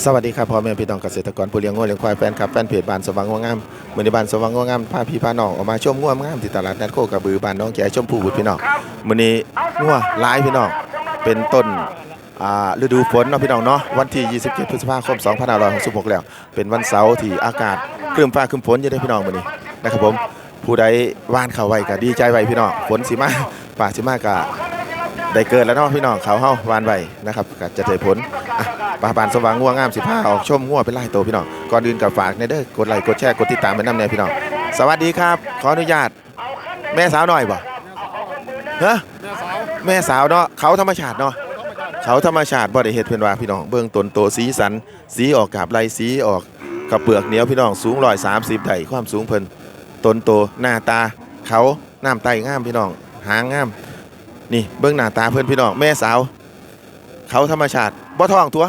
สวัสดีครับพ่อแม่พี่น้องเกษตรกรผู้เลี้ยงงัวเลี้ยงควายแฟนคลับแฟนเพจบ้านสว่างงัวงามมือในบ้านสว่างงัวงามพาพี่พาน้องออกมาชมงัวงามที่ตลาดนัดโคกระบือบ้านน้องแก่ชมพูบุตรพี่น้องมื้อนี้งัวหลายพี่น้องเป็นต้นอ่าฤดูฝนเนาะพี่น้องเนาะวันที่ 27 พฤษภาคม 2566 แล้ว เป็นวันเสาร์ที่อากาศครึ้มฟ้าครึ้มฝนอยู่เด้อพี่น้องมื้อนี้นะครับผมผู้ใดว่านเข้าไว้ก็ดีใจไว้พี่น้องฝนสิมาฟ้าสิมาก็ได้เกิดแล้วเนาะพี่น้องเขาเฮาวานไว้นะครับก็จะได้ผลอะ ปลาบานสว่างง่วงงามสิผ้าออกชมง่วเป็นไล่โตวพี่น้องก่อนอื่นกับฝากในเด้อกดไลค์กดแชร์กดติดตามเป็นน้ำแน่พี่น้องสวัสดีครับ ขออนุญาต แม่สาวหน่อยบ่ฮ้แม่สาวเนาะเขาธรรมชาติเนาะเขาธรรมชาติบ่ได้เฮ็ดเพิ่นว่าพี่น้องเบื้องต้นโตสีสัน สีออกกาบลายสีออกกับเปลือกเหนียวพี่น้องสูง130ได้ความสูงเพิ่นต้นโตหน้าตาเขาน้ำไตงามพี่น้องหางงาม นี่เบื้องหน้าตาเพื่อนพี่น้องแม่สาว เขาธรรมชาติบ่ท้องตัว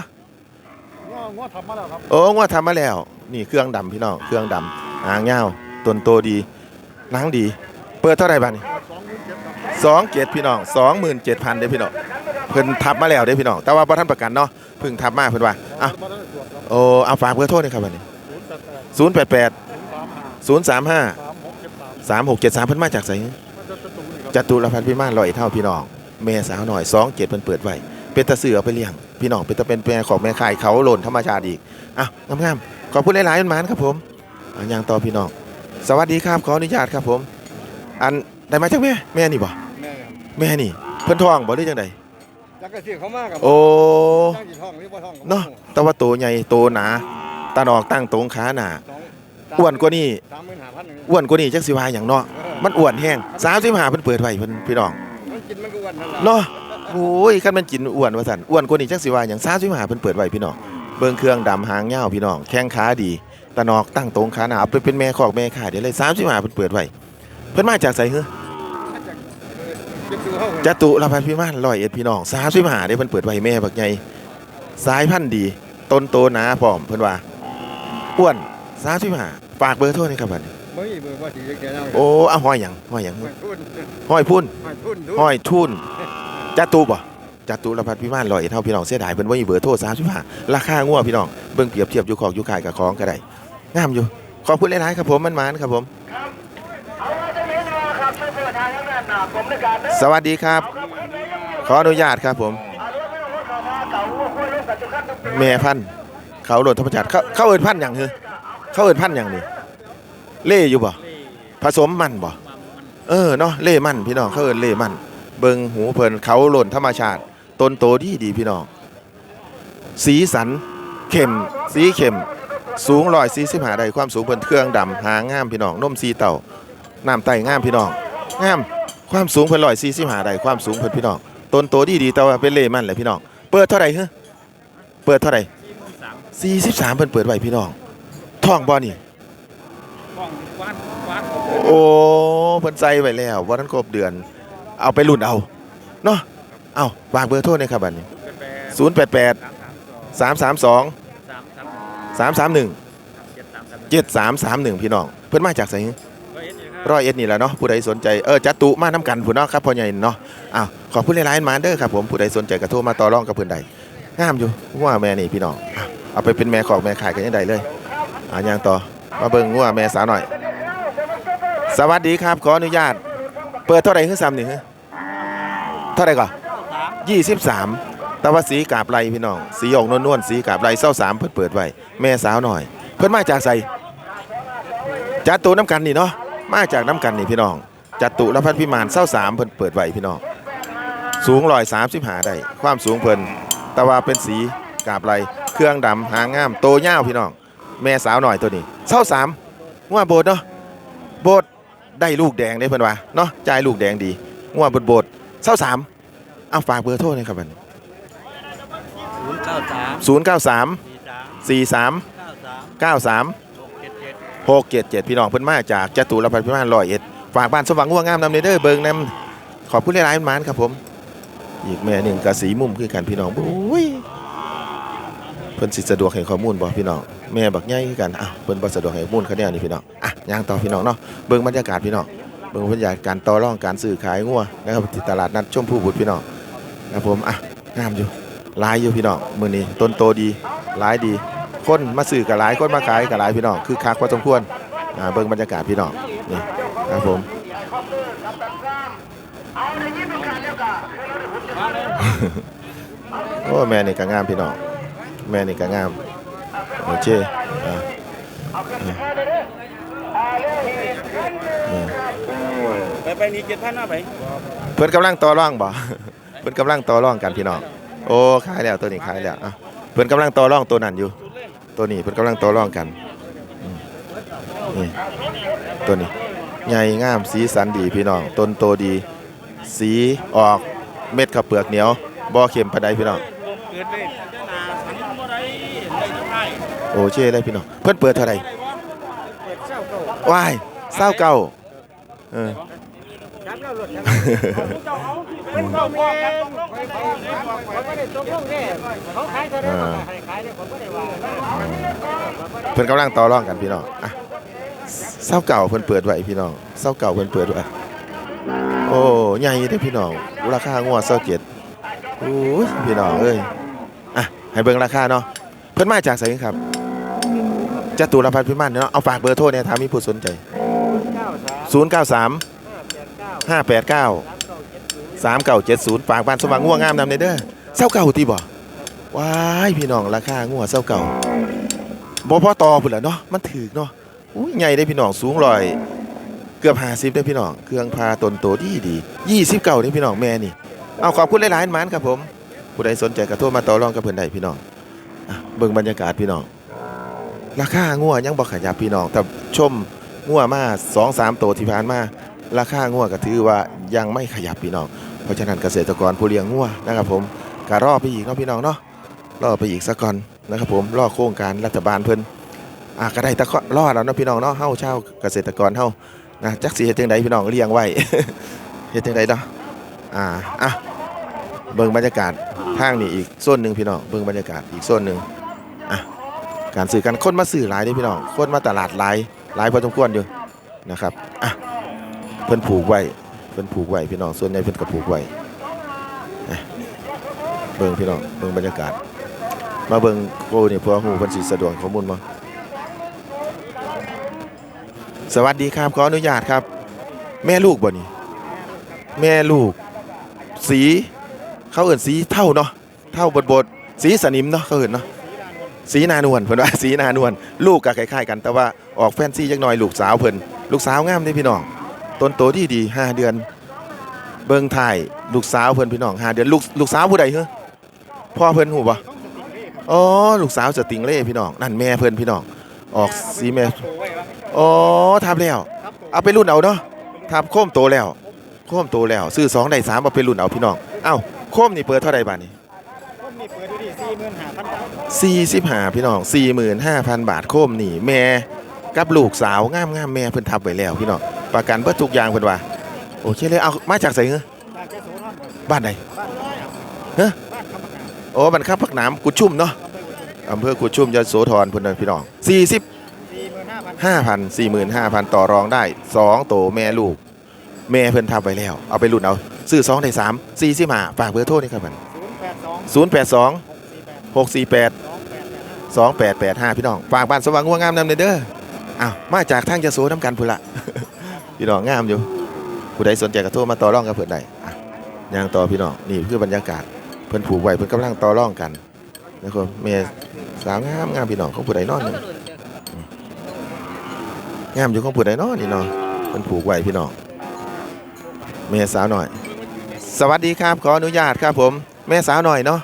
ง้อง้อทำมาแล้วครับโอ้ว่าทำมาแล้ว นี่เครื่องดำพี่น้องเครื่องดำหางยาต้นโตดีหนังดี เปิดเท่าไหร่บ้านี่สองหมื่นเจ็ดพี่น้องสองหมื่นเจ็ดพันเด้พี่น้องเพิ่นทับมาแล้วเด้พี่น้องแต่ว่าบ่ทันประกันเนาะเพิ่งทับมาเพิ่นว่าอะมาโอ้เอาฝากเบอร์โทรหน่อยครับบัดนี้ศูนย์แปดแปดศูนย์สามห้าสามหกเจ็ดสามเพิ่นมาจากไสมันจะจะตูนี่ครับจตุรพันธ์พิมานลอยเท่าพี่น้องแม่สาวหน่อยสองเจ็ดเพิ่นเปิดไว้ เป็นตะเสือเอาไปเลี้ยง พี่น้องเป็นตะเป็นแม่ของแม่ขายเขาหล่นธรรมชาติอีกอะงามๆขอบคุณหลายๆมันมานครับผมอะยังต่อพี่น้องสวัสดีครับขออนุญาตครับผม อันได้มาจากแม่แม่นี่บ่แม่ครับแม่นี่ เพิ่นท้องบ่หรือจังไดจักรเสียเขามากครับโอ้ตั้งกี่ท้องหรือว่าท้องเนาะแต่ว่าโตใหญ่โตหนาตาดอกตั้งตรงขาหนาสองอ้วนกว่านี้สามหมื่นห้าพันหนึ่งอ้วนกว่านี้จักสิว่าหยังเนาะมันอ้วนแห้ง35เพิ่นเปิดไว้เพิ่นพี่น้องมันกินมันก็อ้วนนั่นแหละเนาะ โอ้ยคันมันจินอ้วนว่าซั่นอ้วนกว่านี้จักสิว่าหยัง35เพิ่นเปิดไว้พี่น้องเบิ่งเครื่องดำหางยาวพี่น้องแข้งขาดีตะนอกตั้งตรงขาหนาเอาไปเป็นแม่คอกแม่ขายได้เลย35เพิ่นเปิดไว้เพิ่นมาจากไสเฮ้อเจ็บตัวเขาจตุรพันธ์พิมาน101พี่น้อง35ได้เพิ่นเปิดไว้แม่บักใหญ่สายพันธุ์ดีต้นโตหนาพร้อมเพิ่นว่าอ้วน35ฝากเบอร์โทรหนี่อยครับบัดนี้ไม่มีเบอร์ว่าสีแก่เน่าโอ้เอาห้อยหยังห้อยหยังไม่ทุนห้อยพุ่นไม่ทุนทุนห้อยทุ่น จัตุบ่จัตุรพันธ์พิมาน101เท่าพี่น้องเสียดายเพิ่นบ่มีเบอร์โทร35ราคางัวพี่น้องเบิ่งเปรียบเทียบอยู่ของอยู่ขายกับของก็ได้งามอยู่ขอบคุณหลายๆครับผมมันมานครับผมสวัสดีครับ ขออนุญาตครับผม แม่พันธ์เขาโหลดธรรมชาติเขาเขาเอินพันธ์อย่างเหรอเขาเอินพันธ์อย่างนี่เล่อยู่บ่ผสมมันบ่เออเนาะเล่มันพี่น้องเขาเอินเล่มัน เบิงหูเพิ่นเขาโหล่นธรรมชาติต้นโตดีดีพี่น้อง สีสันเข้มสีเข้มสูงร้อยสี่สิบห้าได้ความสูงเพิ่นเครื่องดำหางงามพี่น้องนมสีเต่าน้ำไตงามพี่น้องงามความสูงเพิ่นร้อยสี่สิบห้าได้ความสูงเพิ่นพี่น้องต้นโตดีดีแต่ว่าเป็นเล่มันแหละพี่น้องเปิดเท่าไหร่ฮะเปิดเท่าไหร่สี่สิบสามเพิ่นเปิดไว้พี่น้องท่องบ่นี่วัดวัดโอ้เพิ่นใส่ไว้แล้วว่านั้นครบเดือน เอาไปรุ่นเอาเนาะเอาวางเบอร์โทรหน่อยครับบัดนี้ศูนย์แปดแปดสามสามสองสามสามหนึ่งเจ็ดสามสามหนึ่งพี่น้อง เพิ่นมาจากไสนร้อยเอ็ดนี่แหละเนาะผู้ใดสนใจเออจัตุมาน้ำกันผู้เนาะครับพ่อใหญ่เนาะอ้าวขอบคุณหลายๆมาเด้อครับผมผู้ใดสนใจก็โทรมาต่อรองกับเพิ่นใดงามอยู่ว่าแม่นี่พี่น้องอะเอาไปเป็นแม่ของแม่ขายกันยังไดเลยอ่ายังต่อมาเบิ่งงัวแม่สาวหน่อย สวัสดีครับขออนุญาต เปิดเท่าไหร่คือซ้ำนี่ฮะเท่าไหร่ก่อนยี่สิบสามตะวันสีกาบไรพี่น้อง สีออกนวลๆสีกาบไรเศร้าสามเพิ่นเปิดไว้แม่สาวหน่อย เพิ่นมาจากใสจัดตุน้ำกันนี่เนาะมาจากน้ำกันนี่พี่น้องจัดตุรพันพิมานเศร้าสามเพิ่นเปิดไว้พี่น้องสูงร้อยสามสิบหาได้ความสูงเพิ่นแต่ว่าเป็นสีกาบไรเครื่องดำหางงามโตยาวพี่น้อง แม่สาวหน่อยตัวนี้เศร้าสามว่าโบดเนาะโบด ได้ลูกแดงได้เพิ่นว่าเนาะจ่ายลูกแดงดีง่วงโบดโบดเศร้าสามเอาฝากเบอร์โทรหน่อยครับบัดศูนย์เก้าสามศูนย์เก้าสามสี่สามสี่สามเก้าสามเก้าสามหกเจ็ดเจ็ดหกเจ็ดเจ็ดพี่น้องเพิ่นมาจากจตุรพันธ์พิมานร้อยเอ็ดฝากบ้านสว่างง่วงงามนำเนเด้อเบิงนำขอบคุณหลายๆมันครับผม อีกแม่หนึ่งกะสีมุมคือกันพี่น้องบุ้ยเพิ่นสิสะดวกให้ข้อมูลบ่พี่น้อง แม่บักใหญ่คือกันอ้าวเพิ่นบ่สะดวกให้มูลเขาแนวนี่พี่น้องอะย่างต่อพี่น้องเนาะเบิ่งบรรยากาศพี่น้องเบิ่งบรรยากาศการต่อรองการซื้อขายงัวนะครับที่ตลาดนัดชมพู่บุตรพี่น้องนะผมอะงามอยู่หลายอยู่พี่น้องมื้อนี้ต้นโตดีหลายดี คนมาซื้อกับหลายคนมาขายกับหลายพี่น้องคือคักพอสมควรอ่าเบิ่งบรรยากาศพี่น้องนี่ครับผมโอ้แม่นี่ก็งามพี่น้องแม่นี่ก็งาม โอเคอ่านี่ไปไปนี่เจ็ดพันเอาไปเพิ่นกำลังต่อร่องบ่เพิ่นกำลังต่อร่องกันพี่น้องโอ้ขายแล้วตัวนี้ขายแล้วอะเพิ่นกำลังต่อร่องตัวนั้นอยู่ ตัวนี้เพิ่นกำลังต่อร่องกันอืมนี่ตัวนี้ใหญ่งามสีสันดีพี่น้องต้นโตดี สีออกเม็ดข้าวเปลือกเหนียวบ่เค็มปานใดพี่น้อง เกิดเลยเจ้านาสันบ่ได้ได้ทั้งไทยโอเช่เลยพี่น้องเพิ่นเปิดเท่าไหร่เปิดเช้าเก่าว้ายเศร้าเก่าเออจับแล้วรถจับเป็นเขาแม่เขาเขาไม่ได้ตกลงแน่เขาขายเท่าไหร่เขาขายขายเนี่ยผมไม่ได้ว่าเพิ่นกำลังต่อรองกันพี่น้องอะเศร้าเก่าเพิ่นเปิดไว้พี่น้องเศร้าเก่าเพิ่นเปิดไว้โอ้ใหญ่เด้อพี่น้องราคางวดเศร้าเจ็ดโอ้ยพี่น้องเอ้ยอะ ให้เบิ่งราคาเนาะเพิ่นมาจากไสครับจตุรพัฒน์พิมานเนาะเอาฝากเบอร์โทรเนี่ยถ้ามีผู้สนใจเก้าสาม093ห้าแปดเก้า589สามเก้าเจ็ดศูนย์3970ฝากบ้านสว่างง่วงงามนำในเด้อเศร้าเก่าติบ่ว้ายพี่น้องราคางวเศร้าเก่าบ่พอต่อพุ่นล่ะเนาะมันถูกเนาะอุ้ยใหญ่ได้พี่น้องสูงร้อยเกือบ 50ได้พี่น้องเครื่องพาตนโตดีดี20เก่าได้พี่น้องแม่นี่เอาขอบคุณหลายๆหมานครับผม ผู้ใดสนใจก็โทรมาต่อรองกับเพิ่อนได้พี่น้องอะเบิ่งบรรยากาศพี่น้อง ราคางัวยังบ่ขยับพี่น้องแต่ชมงัวมา2-3ตัวที่ผ่านมา ราคางัวก็ถือว่ายังไม่ขยับพี่น้อง เพราะฉะนั้นเกษตรกรผู้เลี้ยงงัวนะครับผมก็รอไปอีกเนาะพี่น้องเนาะรอไปอีกสักก่อนนะครับผมรอโครงการรัฐบาลเพิ่นอะก็ได้ตะรอแล้วเนาะพี่น้องเนาะเฮาชาเกษตรกรเฮานะจักสิเฮ็ดจังไดพี่น้องเลี้ยงไว้เฮ็ดจังไดเนาะอ่าอะ เบิ่งบรรยากาศทางนี้อีกโซนหนึ่งพี่น้องเบิ่งบรรยากาศอีกโซนหนึงอะการซื้อกันคนมาซื้อหลายด้พี่น้องคนมาตลาดหลายหลายพอสมควรอยู่นะครับอะเพิ่นผูกไว้เพิ่นผูกไว้พี่น้องส่วนใหญ่เพิ่นก็ผูกไว้เบิ่งพี่น้องเบิ่งบรรยากาศ มาเบิ่งโกนี่เพื่อฮู้เพิ่นสิสะดวกข้อมูลบ่สวัสดีครับขออนุญาตครับ แม่ลูกบ่นี่แม่ลูก สี เขาเอิ้นสีเท่าเนาะเท่าบดบดสีสนิมเนาะเขาเอิ้นเนาะสีนานวลเพิ่นว่าสีนานวลลูกก็คล้ายๆกัน แต่ว่าออกแฟนซีจักหน่อยลูกสาวเพิ่นลูกสาวงามเด้พี่น้องต้นโตที่ดีห้าเดือน เบิ่งถ่ายลูกสาวเพิ่นพี่น้องห้าเดือนลูกลูกสาวผู้ใดเหรอพ่อเพิ่นหูบ่อ๋อลูกสาวสติงเล่พี่น้องนั่นแม่เพิ่นพี่น้องออกสีแม่อ๋อทับแล้วเอาไปรุ่นเอาเนาะทับโค้มโตแล้วโค้มโตแล้วซื้อสองได้สามเอาไปรุ่นเอาพี่น้องเอ้า โค้มนี่เปิดเท่าใดบาทนี่ผมมีเปิดดูดิสี่หมื่นห้าพันบาทสี่สิบห้าพี่น้องสี่หมื่นห้าพันบาทโค้มนี่แม่กับลูกสาวงามงามๆแม่เพิ่นทับไว้แล้วพี่น้องประกันเบิดทุกอย่างเพิ่นว่าโอเคเลยเอามาจากไสเหรอบ้านแกโสธรบ้านใดบ้านน้อยอะฮะบ้านคำประกาศโอ้บันคับพักน้ำกุดชุ่มเนาะอำเภอกุดชุ่มยโสธรพุ่นนะพี่น้องสี่สิบสี่หมื่นห้าพันห้าพันสี่หมื่นห้าพันต่อรองได้สองโตแม่ลูก แม่เพิ่นทำไปแล้ว เอาไปรุ่นเอา ซื้อสองได้สามสี่สิบห้าฝากเบอร์โทรนี่ครับมันศูนย์แปดสองศูนย์แปดสองหกสี่แปดสองแปดแปดห้าพี่น้องฝากบ้านสว่างงัวงามนำเด้ออ้าวมาจากทางยโสน้ำกันพุ่นละพี่น้องงามอยู่ผู้ใดสนใจก็โทรมาต่อร่องกับเพิ่นได้อย่างต่อพี่น้องนี่คือบรรยากาศเพิ่นผูกไว้เพิ่นกำลังต่อร่องกันนะครับแม่สาวงามงามพี่น้องของผู้ใดนอนนี่งามอยู่ของผู้ใดนอนนี่เนาะเพิ่นผูกไว้พี่น้องแม่สาวหน่อย สวัสดีครับขออนุญาตครับผม แม่สาวหน่อยเนาะ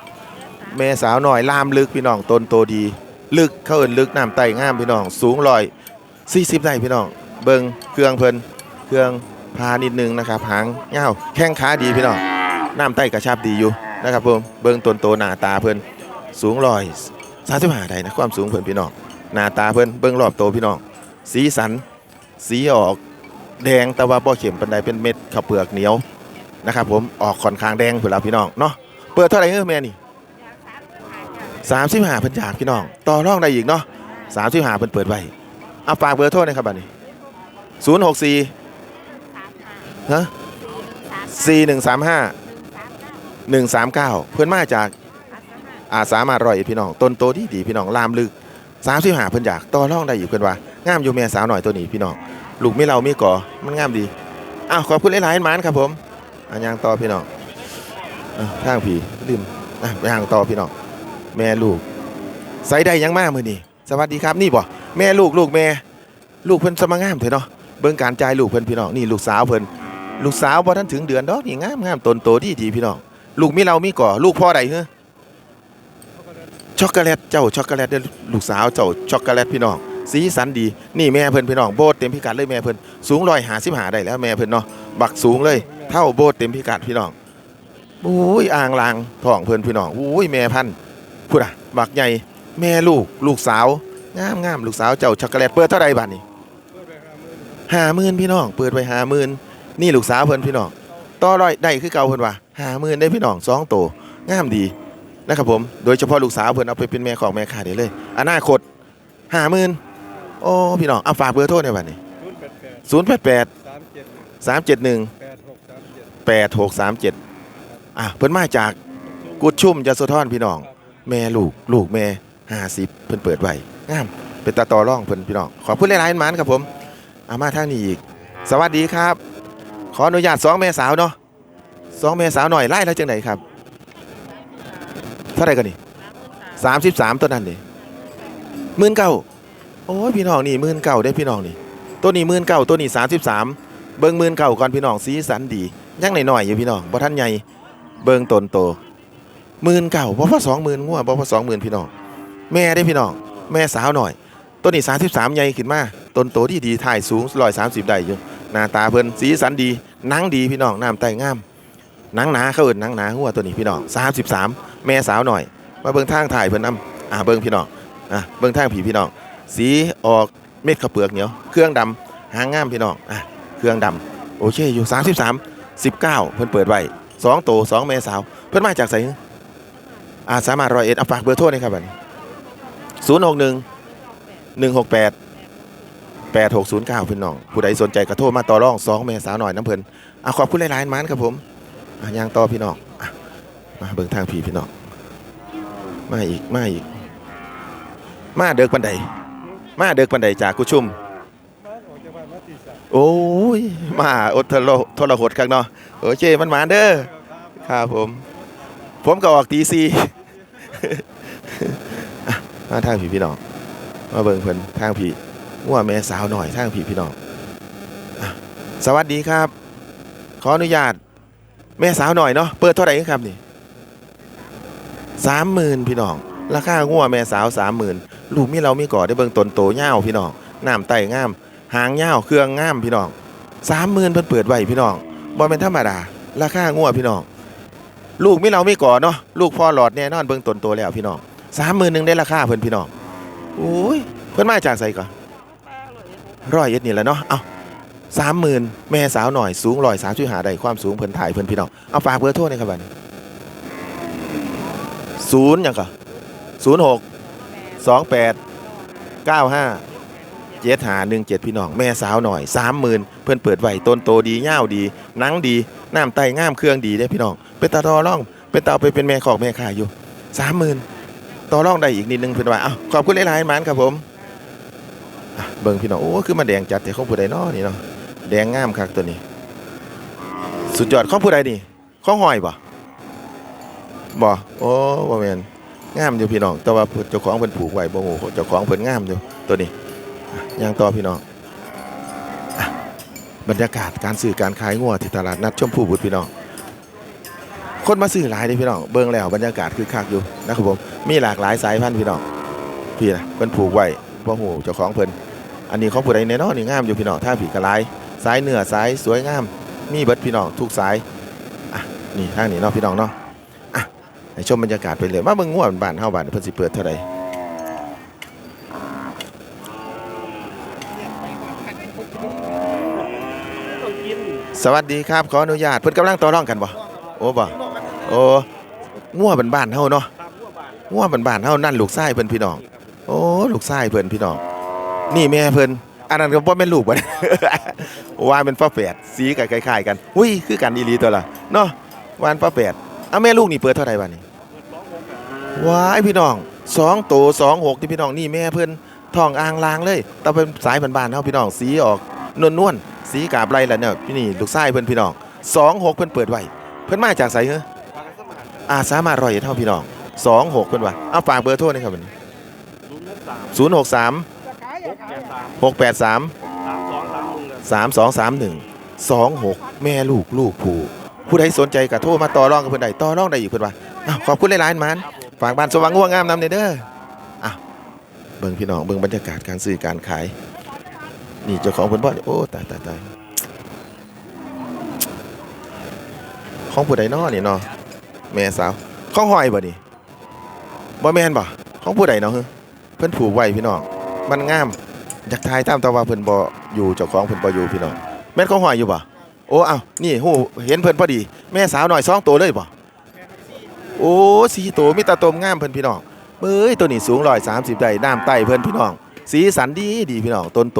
แม่สาวหน่อยลามลึกพี่น้องต้นโตดี ลึกเขาเอินลึกน้ำไตงามพี่น้อง สูงร้อยสี่สิบได้พี่น้อง เบิงเครื่องเพลินเครื่องพานิดนึงนะครับหางเงาแข้งขาดีพี่น้องน้ำไตกระชับดีอยู่นะครับผมเบิงต้นโตหน้าตาเพลินสูงร้อยสามสิบห้าได้นะความสูงเพลินพี่น้องหน้าตาเพลินเบิงรอบโตพี่น้อง สีสัน สีออกแดงแต่ว่าบ่เข็มปานใดเป็นเม็ดข้าเปลือกเหนียว นะครับผมออกค่อนข้างแดงเพิ่นแล้วพี่น้องเนาะเปิดเท่าไหร่เอ้อแม่นี่สามสิบห้าเพิ่นอยากพี่น้อง ต่อรองได้อีกเนาะสามสิบห้าเพิ่นเปิดไว้เอาฝากเบอร์โทรหนะครับบัดนี้ศูนย์หกสี่ฮะสี่หนึ่งสามห้าหนึ่งสามเก้าเพื่อนมาจากอาสามารถร้อยพี่น้องต้นโตดีดีพี่น้องลามลึก35เพิ่นอยากต่อรองได้อยู่เพิ่นว่างามอยู่แม่สาวหน่อยตัวนี้พี่น้องลูกมีเรามีก่อมันงามดีอ้าวขอบคุณหลายๆมานครับผม อันยังต่อพี่น้องอะทางผีลืมอะไปทางต่อพี่น้องแม่ลูกใส่ได้ยังมากมือนี้สวัสดีครับนี่บ่แม่ลูกลูกแม่ ลูกเพิ่นสมางามเถอะเนาะเบิ่งการจ่ายลูกเพิ่นพี่น้องนี่ลูกสาวเพิ่นลูกสาวบ่ทันถึงเดือนดอกนี่งามงามตนโตดีดีพี่น้องลูกมีเรามีก่อลูกพ่อใดเฮ้อช็อกโกแลตเจ้าช็อกโกแลตเด้อลูกสาวเจ้าช็อกโกแลตพี่น้องสีสันดีนี่แม่เพิ่นพี่น้องโบดเต็มพิกัดเลยแม่เพิ่นสูง155ได้แล้วแม่เพิ่นเนาะบักสูงเลย เท่าโบดเต็มพิกัดพี่น้องอุ้ยอ่างลางท้องเพิ่นพี่น้องอุ้ยแม่พันธุ์พูดอะบักใหญ่แม่ลูกลูกสาวงามงามลูกสาวเจ้าช็อกโกแลตเปิดเท่าใดบัดนี้ห้าหมื่นพี่น้องเปิดไว้ห้าหมื่นนี่ลูกสาวเพิ่นพี่น้องต่อร้อยได้คือเก่าเพิ่นว่าห้าหมื่นได้พี่น้องสองโตงามดีนะครับผมโดยเฉพาะลูกสาวเพิ่นเอาไปเป็นแม่ของแม่ค้าได้เลยอนาคตห้าหมื่นโอ้พี่น้องเอาฝากเบอร์โทรในอยบัดนี้ศูนย์แปดแปดสามเจ็ดหนึ่ง แปดหกสามเจ็ดอะเพิ่นมาจากกุดชุ่มยโสธรพี่น้อง แม่ลูกลูกแม่ห้าสิบเพิ่นเปิดไว้งามเป็นตาต่อร่องเพิ่นพี่น้องขอพูดหลายๆมานครับผมอามาทางนี้อีก สวัสดีครับ ขออนุญาตสองแม่สาวเนาะสองแม่สาวหน่อยไล่แล้วจังไหนครับเท่าไหรกันนี่สามสิบสามตัวนั้นนี่หมื่นเก้าโอ้พี่น้องนี่หมื่นเก้าได้พี่น้องนี่ตัวนี้หมื่นเก้าตัวนี้สามสิบสามเบิ้งหมื่นเก้าก่อนพี่น้องสีสันดี ยังหน่อยๆอยู่พี่น้องบ่ท่านใหญ่เบิ้งตนโตหมื่นเก้าบ่พอสองหมื่นงัวบ่พอสองหมื่นพี่น้องแม่ได้พี่น้องแม่สาวหน่อยตัวนี้สามสิบสามใหญ่ขึ้นมาต้นโตที่ดีถ่ายสูงร้อยสามสิบได้อยู่หน้าตาเพิ่นสีสันดีหนังดีพี่น้องน้ำไตงามหนังหนาเขาเอิ้นหนังหนาหัวตัวนี้พี่น้อง33แม่สาวหน่อย มาเบิ่งทางถ่ายเพิ่นนํอ่าเบิ่งพี่น้องอะเบิ่งทางผีพี่น้องสีออกเม็ดข้าวเปลือกเหนียวเครื่องดำหางงามพี่น้องอะเครื่องดำโอเคอยู่33 19 เพิ่นเปิดไว้2โต2แม่สาวเพิ่นมาจากไสอ่าสามารถรอยเอ็ดเอาฝากเบอร์โทรหน่อยครับบัด061 168 8609พี่น้องผู้ใดสนใจกระโทรมาต่อรอง2แม่สาวหน่อยน้ำเพิ่นอะขอบคุณหลายๆมานครับผมอะย่างต่อพี่น้องอะมาเบิ่งทางพี่พี่น้องมาอีกมาอีก มาเด็กปันใดมาเด็กปันใดจากกุชุม โอ้ยมาอดทรทรหดข้างเนาะโอเคมันหมานเด้อครับผม ผมก็ออกตีซีอ่มาทางพี่พี่น้องมาเบิ่งเพิ่นทางพี่ว่าแม่สาวหน่อยทางพี่พี่น้องสวัสดีครับ ขออนุญาต แม่สาวหน่อยเนาะเปิดเท่าไหร่ครับนี่สามหมื่นพี่น้องราคางัวแม่สาวสามหมื่นลูกมีเรามีก่อได้เบิ่งตนโตเง่าวพี่น้องน้ำไตงาม หางเงาวเครื่องงามพี่น้องสามหมื่นเพิ่นเปิดไว้พี่น้องบ่เป็นธรรมดา ราคางัวพี่น้อง ลูกไมีเราไมีก่อเนาะลูกพ่อหลอดแน่นอนเบิ่งตนโตแล้วพี่น้องสามหมื่นหนึ่งได้ราคาเพิ่นพี่น้องโอ้ยเพิ่นมาจากไสก่อนร้อยเอ็ดนี่แหละเนาะเอาสามหมื่นแม่สาวหน่อยสูงร้อยสามช่วยหาได้ความสูงเพิ่นถ่ายเพิ่นพี่น้องเอาฝากเบอร์โทรหน่อยครับบัดนี้ศูนย์ยังก่อนศูนย์หกสองแปดเก้าห้า เจ็ดหาหนึ่งเจ็ดพี่น้องแม่สาวหน่อยสามหมื่นเพิ่อนเปิดไหวต้นโตดีเง่าดีนังดีน้ำไตง่ามเครื่องดีได้พี่น้องเป็นตาตอร่องเป็นตาเอาไปเป็นแม่ขอกแม่ขายอยู่สามหมื่นต่อร่องได้อีกนิดนึงเพิ่อนว่าเอาขอบคุณหลายๆมานครับผมเบิ่งพี่น้องโอ้คือมาแดงจัดแต่ของผู้ใดนาะนี่เนาะแดงงามคักตัวนี้ สุดยอดของผู้ใดนี่ของหอยบ่บ่โอ้บ่แมนงามอยู่พี่น้องแต่ว่าเจ้าของเพิ่นผูกไว้บ่ฮู้เจ้าของเพิ่นงามอยู่ตัวนี้ ย่างต่อพี่น้องอะบรรยากาศการซื้อการขายงัวที่ตลาดนัดชมพูบุตรพี่น้องคนมาซื้อหลายเด้พี่น้องเบิ่งแล้วบรรยากาศคือคักอยู่นะครับผมมีหลากหลายสายพันธุ์พี่น้องพี่นะเพิ่นผูกไว้บ่ฮู้เจ้าของเพิ่นอันนี้ของผู้ใดแน่นอนนี่งามอยู่พี่น้องท่าผีกระไรสายเนื้อสายสวยงาม มีเบิดพี่น้องทุกสายอะนี่ทางนี้เนาะพี่น้องเนาะอะให้ชมบรรยากาศไปเลยมาเบิ่งง่วบ้านเฮาบ้านเพิ่นสิเปิดเท่าใด สวัสดีครับ ขออนุญาตเพิ่นกำลังต่อรองกันบ่โอ้บ่โอ้ง่วบ้านๆเฮาเนาะง่วบ้านๆเฮานั่นลูกชายเพิ่นพี่น้อง โอ้ลูกชายเพิ่นพี่น้อง นี่แม่เพิ่นอันนั้นก็บ่แม่นลูกบ่ว่าเป็นฟ้าแฝดสีก็คล้ายๆกันอุ้ยคือกันอีหลีตัวละเนาะวานฟ้าแฝดเอาแม่ลูกนี่เปิดเท่าไหร่บัดนี้ว้ายพี่น้องสองโตสองหกที่พี่น้องนี่แม่เพิ่นท้องอ่างลางเลยแต่เป็นสายบานๆเฮาพี่น้องสีออกนวลนวลๆ สีกาบไรล่ะเนี่ยพี่นี่ลูกชายเพิ่อนพี่น้องสองหกเพิ่อนเปิดไว้เพิ่อนมาจากไสเหรออาสามารถรอยเท่าพี่น้องสองหกเพิ่อนว่าเอาฝากเบอร์โทรหนะครับศูนย์หกสามศูนย์หกสามหกแปดสามสามสองสามหนึ่งสองหกแม่ลูกลูกผู้ผู้ใดสนใจก็โทรมาต่อรองกับเพิ่อนได้ต่อรองได้อีกเพิ่อนว่าขอบคุณหลายๆมันฝากบ้านสว่างง่วงงามนำเด้ออ้าวเบิ่งพี่น้องเบิ่งบรรยากาศการซื้อการขาย นี่เจ้าของเพิ่นบ่โอ้ตายตายตายของผู้ใดน้อนี่เนาะแม่สาวของหอยบ่นี่บ่แม่นบ่ของผู้ใดเนาะฮึเพิ่นผูกไว้พี่น้องมันงามอยากทายตามแต่ว่าเพิ่นบ่อยู่เจ้าของเพิ่นบ่อยู่พี่น้องแม่นของหอยอยู่บ่โอ้เอ้านี่ฮู้เห็นเพิ่นพอดี แม่สาวหน่อยสองตัวเลยบ่โอ้สีตัวมีตาตมงามเพิ่นพี่น้องเบ้ยตัวนี้สูง130ได้น้ำไต้เพิ่นพี่น้องสีสันดีดีพี่น้องต้นโต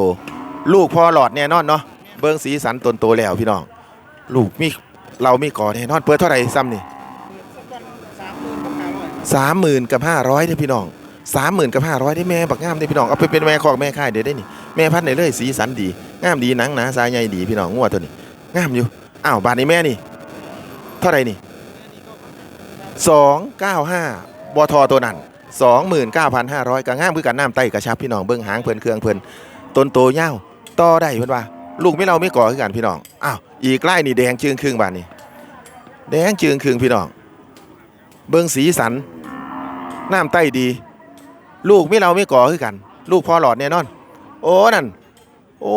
ลูกพอหลอดแน่นอนเนาะเบิ่งสีสันตนโตแล้วพี่น้อง ลูกมีเรามีก่อแน่นอนเปิดเท่าไหร่ซ้ำนี่สามหมื่นกับห้าร้อยเด้พี่น้องสามหมื่นกับห้าร้อยได้แม่บักงามได้พี่น้องเอาไปเป็นแม่คอกแม่ค่ายเดี๋ยวได้นี่แม่พันธุ์ได้เลยสีสันดีงามดีหนังหนาสายใหญ่ดีพี่น้องงัวตัวนี้งามอยู่อ้าวบาทนี้แม่นี่ เท่าไหร่นี่สองเก้าห้าบอทอตัวนั้นสองหมื่นเก้าพันห้าร้อยก็งามคือกันน้ำไตกระชับพี่น้องเบิ้งหางเพลินเครื่องเพลินต้นโตเง่าว ต่อได้เพิ่นว่า ลูกไม่เราไม่ก่อคือกันพี่น้องอ้าวอีกไล่นี่แดงจึงครึ่งบาทนี่แดงจึงครึ่งพี่น้อง เบิ้งสีสันน้ำไตดี ลูกไม่เราไม่ก่อคือกัน ลูกพอหลอดแน่นอน โอ้นั่นโอ้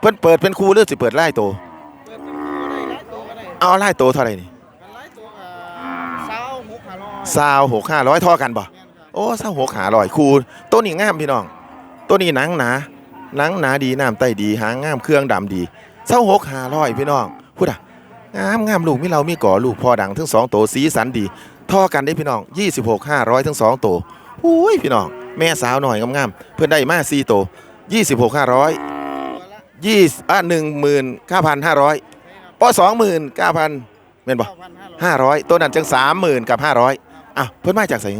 เพิ่นเปิดเป็นครูหรือสิเปิดไล่โตเอาไล่โตเท่าไหร่นี่ซาวหกห้าร้อยท่อกันบ่โอ้ซาวหกห้าร้อยครูตัวนี้งามพี่น้องตัวนี้หนังหนา หนังหนาดีน้ำไตดีหางงามเครื่องดำดีซาวหกห้าร้อยพี่น้องพูดอะงามงามลูกมีเรามีก่อลูกพอดังทั้งสองโตสีสันดีท่อกันได้พี่น้องยี่สิบหกห้าร้อยทั้งสองโตอุ้ยพี่น้องแม่สาวหน่อยงามๆเพื่อนได้มาสี่โตยี่สิบหกห้าร้อยยี่อะหนึ่งหมื่นเก้าพันห้าร้อยอ๋อสองหมื่นเก้าพันเป็นบ่ห้าร้อยตัวนั้นจังสามหมื่นกับห้าร้อยอะเพื่อนมาจากไสน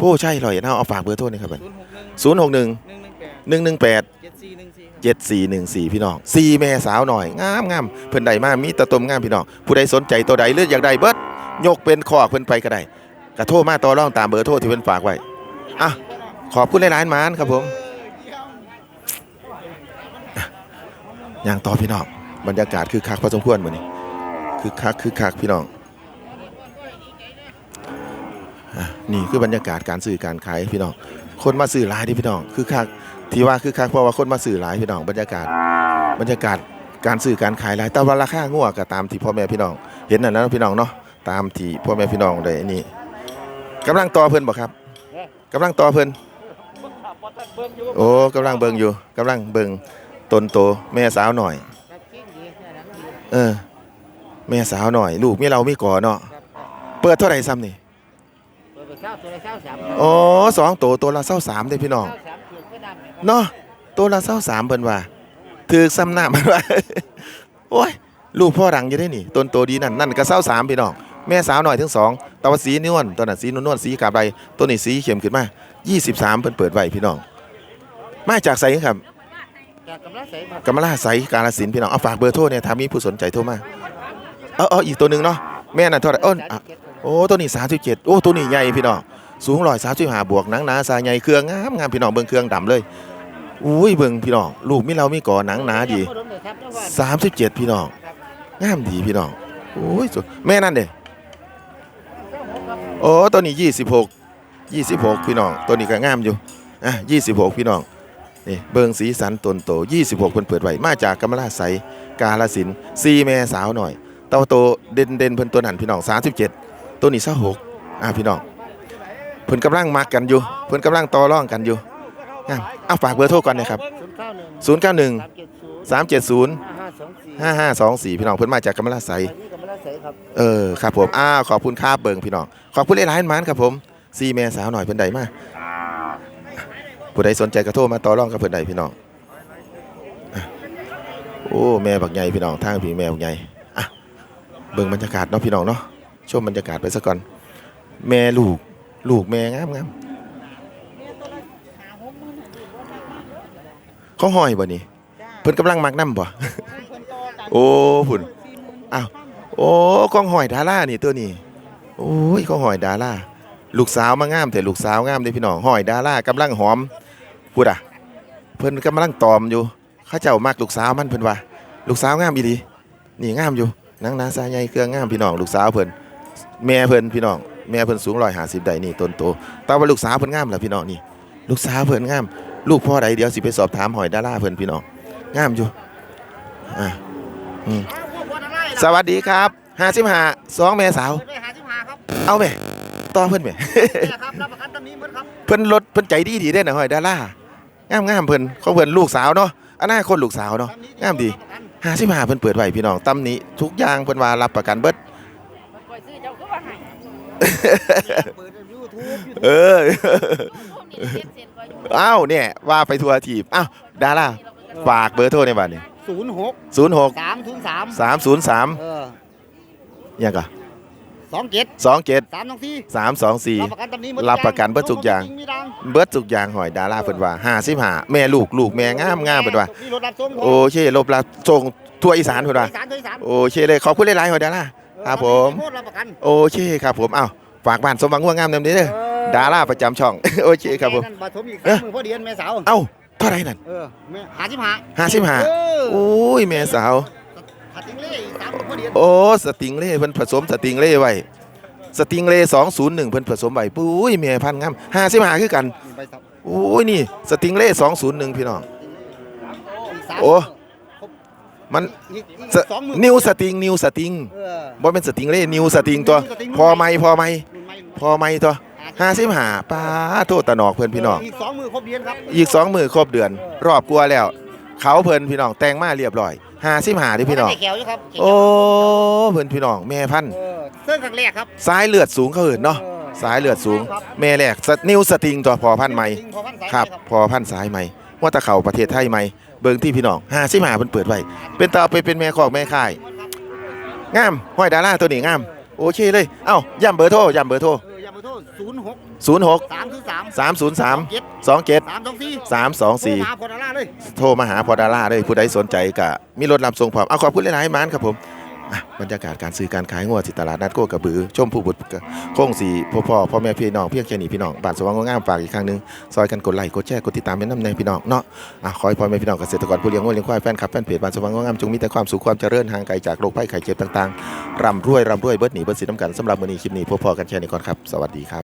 ผู้ใช่ลอยเนาะเอาฝากเบอร์โทรหนี่อยครับศูนย์หกหนึ่ง หนึ่งหนึ่งแปดเจ็ดสี่หนึ่งสี่พี่น้องสี่แม่สาวหน่อยงามงามเพิ่นใดมามีตะตมงามพี่น้องผู้ใดสนใจตัวใดเลือกอยากใดเบิดยกเป็นขอกเพิ่นไปก็ได้กระโทรมาต่อรองตามเบอร์โทรที่เพิ่นฝากไว้อะขอบคุณหลายๆหมานครับผมอะอย่างต่อพี่น้องบรรยากาศคือคักพอสมควรมื้อนี้คือคักคือคักพี่น้องอะนี่คือบรรยากาศการซื้อการขายพี่น้อง คนมาซื้อหลายเดิพี่น้อง คือคัก ที่ว่าคือคักเพราะว่าคนมาซื้อหลายพี่น้องบรรยากาศบรรยากาศการซื้อการขายหลายแต่ว่าราคางัวก็ตามที่พ่อแม่พี่น้อง เห็นนั่นนะพี่น้องเนาะตามที่พ่อแม่พี่น้องได้นี่กำลังต่อเพิ่นบ่ครับกำลังต่อเพิ่นโอ้กำลังเบิ่งอยู่กำลังเบิ่งต้นโตแม่สาวหน่อย เออ แม่สาวหน่อย ลูกมีเรามีก่อเนาะเปิดเท่าไหร่ซ้ำนี่โอ้สองตัวตัวละเศร้าสามเด้พี่น้อง เนาะตัวละเศร้าสามเพิ่นว่าถือซ้ำหน้ามันว่าโอ้ยลูกพ่อดังอยู่ได้นี่ต้นโตดีนั่นนั่นก็เศร้าสามพี่น้องแม่สาวหน่อยทั้งสองแตะวันสีนวลตัวนั้นสีนวลๆสีกาบใบตัวนี้สีเข้มขึ้นมา23เพิ่นเปิดไว้พี่น้อง มาจากไสครับจากกำลังใส่ครับกำมะลาไสกาลสินธุ์พี่น้องเอาฝากเบอร์โทรเนี่ยถ้ามีผู้สนใจโทรมาเออเอออีกตัวหนึงเนาะแม่นั่นเท่าไหร่โอ้นอะโอ้ตัวนี้37โอ้ตัวนี้ใหญ่พี่น้อง สูง135บวกหนังหนาสายใหญ่เครื่องงามงามพี่น้องเบิ่งเครื่องดำเลยอุ้ยเบิ่งพี่น้องลูกมีเรามีก่อหนังหนาดี 37 พี่น้องงามดีพี่น้องโอ้ยสวยแม่นั่นเด้โอ้ตัวนี้ 26 26 พี่น้องตัวนี้ก็งามอยู่อะ26 พี่น้องนี่เบิงสีสันตนโต 26เพิ่นเปิดไว้มาจากกำมะลาไสกาลสินซีแม่สาวหน่อยเต้าโตเด่นเด่นๆเพิ่นตัวนั้นพี่น้อง37 ตัวนี้26อะพี่น้อง เพิ่นกำลังมักกันอยู่เพิ่นกำลังต่อร่องกันอยู่งามเอาฝากเบอร์โทรก่อนนะครับศูนย์เก้าหนึ่ง091สามเจ็ดศูนย์370ห้าห้าสองสี่5524 พี่น้องเพิ่นมาจากกำมะลาไสไปนี่กำลังใสเออครับผมอ้าวขอบคุณครับเบิงพี่น้องขอบคุณหลายๆมานครับผมซีแม่สาวหน่อยเพิ่นใดมาผู้ใดสนใจกระโทรมาต่อรองกับเพิ่นใดพี่น้องโอ้แม่บักใหญ่พี่น้องทางพี่แม่บักใหญ่อะเบิ่งบรรยากาศเนาะพี่น้องเนาะชมบรรยากาศไปซะก่อน แม่ลูก ลูกแม่งามงามเขาห้อยบ่นี่เพิ่นกำลังมักน้ำบ่โอ้พุ่นอ้าวโอ้กองหอยดารานี่ตัวนี้โอ้ยกองหอยดาราลูกสาวมางามแต่ลูกสาวงามเด้พี่น้องหอยดารากำลังหอมพูดอะ เพิ่นกำลังตอมอยู่เขาเจ้ามักลูกสาวมันเพิ่นว่า ลูกสาวงามอีหลีนี่งามอยู่นางนาซาใหญ่เครื่องงามพี่น้องลูกสาวเพิ่นแม่เพิ่นพี่น้อง แม่เพิ่นสูง150ได้นี่ต้นโตแต่ว่าลูกสาวเพิ่นงามล่ะพี่น้องนี่ ลูกสาวเพิ่นงาม ลูกพ่อใดเดี๋ยวสิไปสอบถามหอยดาราเพิ่นพี่น้องงามอยู่อะอืมสวัสดีครับ55สองแม่สาว ไปหาที่หาครับเอาแม่ต่อเพิ่นแม่เนี่ยครับรับประกันตำนี้หมดครับเพิ่นรถเพิ่นใจดีดีได้อนะหอยดารางามงามเพิ่นเขาเพิ่นลูกสาวเนาะอนาคตลูกสาวเนาะงามดีห้าสิบห้าเพิ่นเปิดไว้พี่น้องตำหนี้ทุกอย่างเพิ่นว่ารับประกันเบิด ข่อยซื้อเจ้าก็ว่าให้ เปิดยูทูบเออพวกนี้เสียนเสียนข่อยอยู่อ้าวเนี่ยว่าไปทัวร์ทีบอ้าวดาราฝากเบอร์โทรในบัดนี้ศูนย์หกศูนย์หกสามศูนย์สามสามศูนย์สามเออยังก็สองเจ็ดสองเจ็ดสามสองสี่สามสองสี่รับประกันตำนี้หมดรับประกันเบิดทุกอย่างมีดังเบิดทุกอย่างหอยดาราเพิ่นว่าห้าสิบห้าแม่ลูกลูกแม่งามงามเพิ่นว่ามีรถรับส่งโอเคลบลาส่งทั่วอีสานเพิ่นว่าอีสานอีสานโอเคเลยขอบคุณหลายๆหอยดารา ครับผม โคตรรับประกันโอเคครับผมอ้าวฝากบ้านสมหวังง่วงงามนำเด้อดาราประจำช่อง โอเคครับผม แนั่นบัตรทมอีกสามมือพอเดียนแม่สาว เอ้าเท่าไหรนั่นเออแม่หาสิบหาห้าสิบห้าเออโอ้ยแม่สาวหาติงเล่อีกสามมือพอเดียนโอ้สติงเล่เพิ่นผสมสติงเล่ไว้สติงเล่สองศูนย์หนึ่งเพิ่นผสมไว้ปุ้ยแม่พันธุ์งามห้าสิบห้าคือกันนี่ใบสับโอ้ยนี่สติงเล่สองศูนย์หนึ่งพี่น้อง อีกสามโอ้ มืครบมันอีกอีกสสองมือนิวสติงนิวสติงเออ บ่เป็นสติงเล่นิวสติงตัว นิวสติง พอไหมพอไหมรุ่นใหม่พอไหมตัวห้าสิบห้าป้าโทษตะหนอกเพื่อนพี่น้อง อีกสองมือครบเดียนครับอีกสองมือครบเดือน รอบกลัวแล้ว เขาเพิ่นพี่น้องแต่งมาเรียบร้อยห้าสิบห้าที่พี่น้องบ่ได้แขวอยู่ครับโอ้เพิ่นพี่น้องแม่พันธุ์เออเส้นครั้งแรกครับสายเลือดสูงเขาเอื่นเนาะออสายเลือดสูงครับแม่แรกสนิวสติงตัวพอพันธุ์ใหม่ จริงพอพันสายครับไหมพอพันธุ์สายใหม่ว่าตะเข่าประเทศไทยใหม่ เบิ่งที่พี่น้องห้าสิบห้าเพิ่นเปิดไว้เป็นตาไปเป็นแม่คอกแม่ค่ายงามห้อยดาราตัวนี้งามโอเคเลยเอ้าย้ำเบอร์โทรย้ำเบอร์โทรเอออย่ามาโทษศูนย์หกศูนย์หกสามศูนย์สามสามศูนย์สามเจ็ดสองเจ็ดสามสองสี่สามสองสี่โทรมาพอดาร่าเลยโทรมาหาพอดาร่าเลยผู้ใดสนใจก็มีรถรับส่งพร้อมเอาขอบคุณหลายๆมานครับผมอะ บรรยากาศการซื้อการขายงวดสิตลาดนัดโคกระบือ ชมผู้บุตรโค้งสีพ่อพ่อพ่อแม่พี่น้องเพียงแค่นี้พี่น้องบานสว่างงามฝากอีกครั้งหนึงซอยกันกดไลค์กดแชร์กดติดตามเป็นน้ำในพี่น้องเนาะอะขอให้พ่อแม่พี่น้องเกษตรกรผู้เลี้ยงงวดเลี้ยงควายแฟนคลับแฟนเพจบานสว่างงามจงมีแต่ความสุขความเจริญห่างไกลจากโรคภัยไข้เจ็บต่างๆร่ำรวยร่ำรวยเบิดหนีเบิดสิน้ำกันสำหรับมือนี้คลิปนี้พ่อพ่อกันแค่นี้ก่อนครับสวัสดีครับ